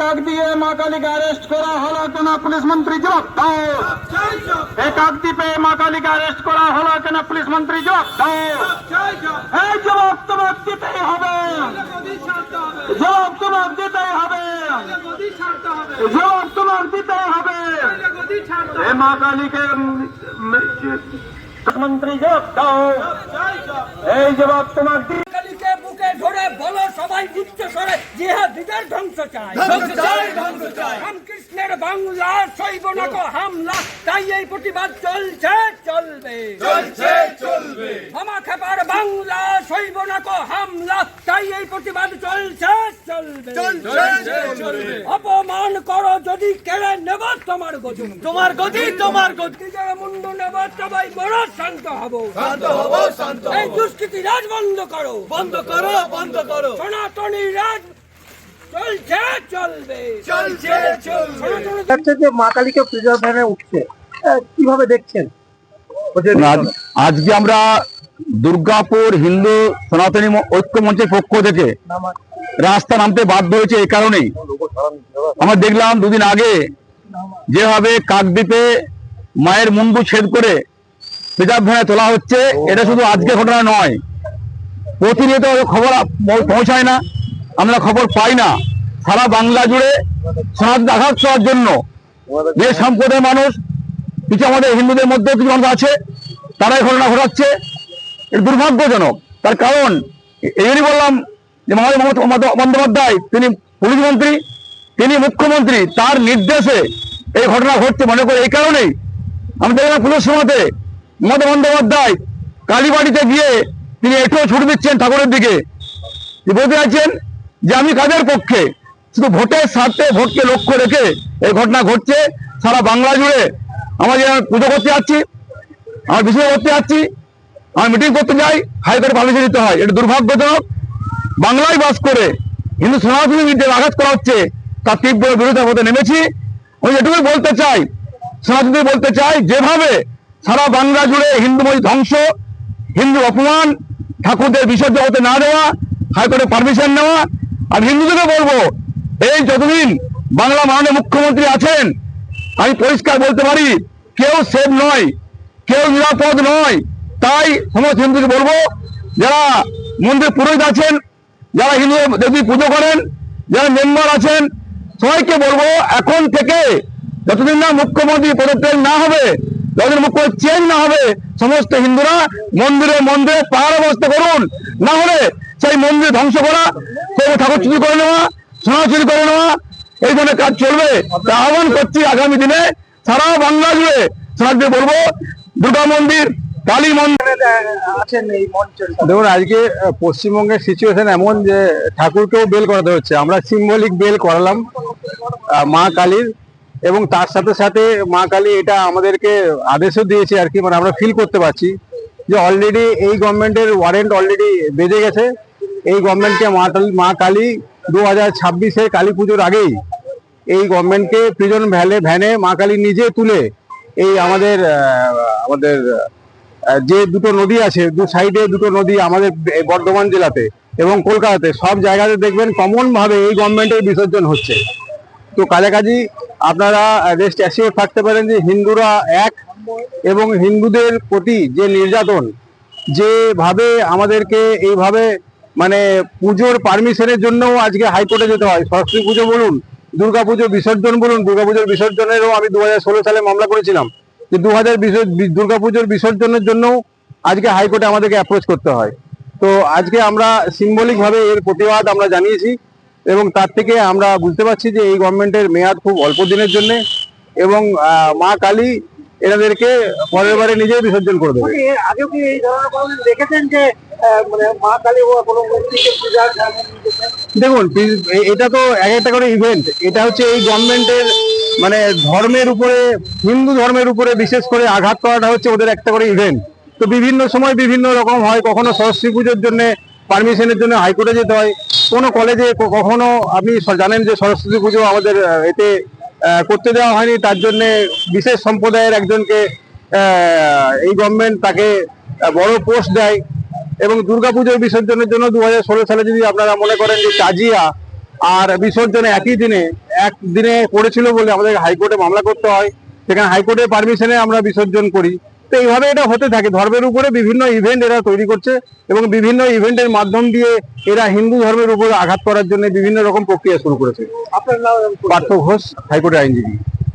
কাক দিয়ে মা কালীকে অ্যারেস্ট করা হলো কেন? পুলিশ মন্ত্রী জবাব দাও। কাকদ্বীপে মা কালীকে অ্যারেস্ট করা হলো কেন? পুলিশ মন্ত্রী জবাব এই জবাব তোমার দিতেই হবে। জবাব তোমার দিতেই হবে। জবাব তোমার দিতেই হবে। এই মা কালীকে মন্ত্রী জবাব এই জবাব তোমার দিতে ধরে বলো সবাই সরে জিহাদিদের ধ্বংস চাই। ধ্বংস চাই, ধ্বংস চাই। রামকৃষ্ণের বাংলা শৈব নাক হামলা তাই এই প্রতিবাদ চলছে চলবে। চলছে চলবে। ক্ষমা খেপার বাংলা শৈব নাক হামলা তাই এই প্রতিবাদ চলছে চলবে। চলবে। অপমান করো যদি কেড়ে নেব তোমার গজুন তোমার গতি তোমার গতি। যারা মুন্ড নেব সবাই বড় শান্ত হব। শান্ত হব শান্ত এই রাজ বন্ধ করো। বন্ধ করো বন্ধ করো। সনাতনী রাজ চলছে চলবে। চলছে চলবে। যে মা কালীকে প্রিজার্ভে উঠছে। কীভাবে দেখছেন? আজকে আমরা দুর্গাপুর হিন্দু সনাতনী ঐক্য মঞ্চের পক্ষ থেকে রাস্তা নামতে বাধ্য হয়েছে এই কারণেই। আমরা দেখলাম দুদিন আগে যেভাবে কাকদ্বীপে মায়ের মুন্ডু ছেদ করে পেজাব ভ্যানে তোলা হচ্ছে এটা শুধু আজকে ঘটনা নয়। প্রতিনিয়ত খবর পৌঁছায় না আমরা খবর পাই না। সারা বাংলা জুড়ে সনাতন আঘাত করার জন্য যে সম্প্রদায়ের মানুষ কিছু আমাদের হিন্দুদের মধ্যে কিছু মানুষ আছে তারাই ঘটনা ঘটাচ্ছে। এটা দুর্ভাগ্যজনক। তার কারণ এই বললাম যে মমতা বন্দ্যোপাধ্যায় তিনি পুলিশ মন্ত্রী তিনি মুখ্যমন্ত্রী তার নির্দেশে এই ঘটনা ঘটছে। মনে করে এই কারণেই আমি দেখলাম পুলিশ সমাতে মমতা বন্দ্যোপাধ্যায় কালীবাড়িতে গিয়ে তিনি এঠো ছুট দিচ্ছেন ঠাকুরের দিকে। তিনি বলতে চাইছেন? যে আমি কাদের পক্ষে? শুধু ভোটের স্বার্থে ভোটকে লক্ষ্য রেখে এই ঘটনা ঘটছে। সারা বাংলা জুড়ে আমরা পুজো করতে যাচ্ছি, আমরা বিষ্ণু করতে যাচ্ছি, আমরা মিটিং করতে যাই, হাইকোর্টে পারমিশন দিতে হয়। এটা দুর্ভাগ্যজনক। বাংলায় বাস করে হিন্দু সনাতনী যে আঘাত করা হচ্ছে, তার তীব্র বিরোধিতা হতে নেমেছি। আমি এটুকুই বলতে চাই সনাতনী বলতে চাই, যেভাবে সারা বাংলা জুড়ে হিন্দু মন্দির ধ্বংস, হিন্দু অপমান, ঠাকুরদের বিসর্জন হতে না দেওয়া, হাইকোর্টে পারমিশন নেওয়া। আর হিন্দুদেরকে বলব, এই যতদিন বাংলা মাননীয় মুখ্যমন্ত্রী আছেন, আমি পরিষ্কার বলতে পারি, কেউ সেফ নয়, কেউ নিরাপদ নয়। তাই সমস্ত হিন্দুকে বলব, যারা মন্দির পুরোহিত আছেন, যারা হিন্দু দেবী পুজো করেন, যারা মেম্বার আছেন, সবাইকে বলব, এখন থেকে যতদিন না মুখ্যমন্ত্রী পদত্যাগ না হবে যতদিন মুখ্যমন্ত্রী চেঞ্জ না হবে, সমস্ত হিন্দুরা মন্দিরে মন্দিরে পাহাড় অবস্থা করুন। না হলে সেই মন্দির ধ্বংস করা, সেই ঠাকুর চুরি করে নেওয়া সোনা চুরি করে নেওয়া, এই ধরনের কাজ চলবে। তা আহ্বান করছি আগামী দিনে সারা বাংলা জুড়ে। সমাজকে বলব, দুর্গা মন্দির, কালী মন্দির। দেখুন, আজকে পশ্চিমবঙ্গের সিচুয়েশন এমন যে ঠাকুরকেও বেল করাতে হচ্ছে। আমরা সিম্বলিক বেল করালাম মা কালীর। এবং তার সাথে সাথে মা কালী এটা আমাদেরকে আদেশও দিয়েছে আর কি মানে আমরা ফিল করতে পারছি যে অলরেডি এই গভর্নমেন্টের ওয়ারেন্ট অলরেডি বেজে গেছে। এই গভর্নমেন্টকে মা মা কালী দু হাজার ছাব্বিশের কালী পুজোর আগেই এই গভর্নমেন্টকে প্রিজন ভ্যালে, ভ্যানে মা কালী নিজে তুলে এই আমাদের আমাদের যে দুটো নদী আছে, দু সাইডে দুটো নদী আমাদের বর্ধমান জেলাতে এবং কলকাতাতে সব জায়গাতে দেখবেন কমন ভাবে এই গভর্নমেন্টের বিসর্জন হচ্ছে। তো কাছাকাছি আপনারা রেস্ট অ্যাসিওর থাকতে পারেন যে হিন্দুরা এক এবং হিন্দুদের প্রতি যে নির্যাতন, যেভাবে আমাদেরকে এইভাবে মানে পুজোর পারমিশনের জন্য আজকে হাইকোর্টে যেতে হয়। সরস্বতী পুজো বলুন, দুর্গা পুজো বিসর্জন বলুন, দুর্গা পুজোর বিসর্জনেরও আমি দু হাজার ষোলো সালে মামলা করেছিলাম। যে দু হাজার দুর্গা পুজোর বিসর্জনের জন্য আজকে হাইকোর্টে আমাদেরকে অ্যাপ্রোচ করতে হয়। তো আজকে আমরা সিম্বলিকভাবে এর প্রতিবাদ আমরা জানিয়েছি। এবং তার থেকে আমরা বুঝতে পারছি যে এই গভর্নমেন্টের মেয়াদ খুব অল্প দিনের জন্য এবং মা কালী এনাদেরকে পরের বারে নিজেই বিসর্জন করে দেবে। আগেও কি এই ধরনের দেখেছেন যে মানে দেখুন এটা তো এক একটা করে ইভেন্ট এটা হচ্ছে এই গভর্নমেন্টের মানে ধর্মের উপরে হিন্দু ধর্মের উপরে বিশেষ করে আঘাত করাটা হচ্ছে ওদের একটা করে ইভেন্ট তো বিভিন্ন সময় বিভিন্ন রকম হয় কখনো সরস্বতী পুজোর জন্য পারমিশনের জন্য হাইকোর্টে যেতে হয় কোনো কলেজে কখনো আপনি জানেন যে সরস্বতী পুজো আমাদের এতে করতে দেওয়া হয়নি, তার জন্য বিশেষ সম্প্রদায়ের একজনকে এই গভর্নমেন্ট তাকে বড় পোস্ট দেয় এবং দুর্গাপুজোর বিসর্জনের জন্য দু হাজার ষোলো সালে যদি আপনারা মনে করেন যে তাজিয়া আর বিসর্জন একই দিনে, এক দিনে পড়েছিল বলে আমাদের হাইকোর্টে মামলা করতে হয়, সেখানে হাইকোর্টের পারমিশনে আমরা বিসর্জন করি। তো এইভাবে এটা হতে থাকে। ধর্মের উপরে বিভিন্ন ইভেন্ট এরা তৈরি করছে এবং বিভিন্ন ইভেন্টের মাধ্যম দিয়ে এরা হিন্দু ধর্মের উপরে আঘাত করার জন্য বিভিন্ন রকম প্রক্রিয়া শুরু করেছে। আপনার নাম পার্থ ঘোষ হাইকোর্টের আইনজীবী।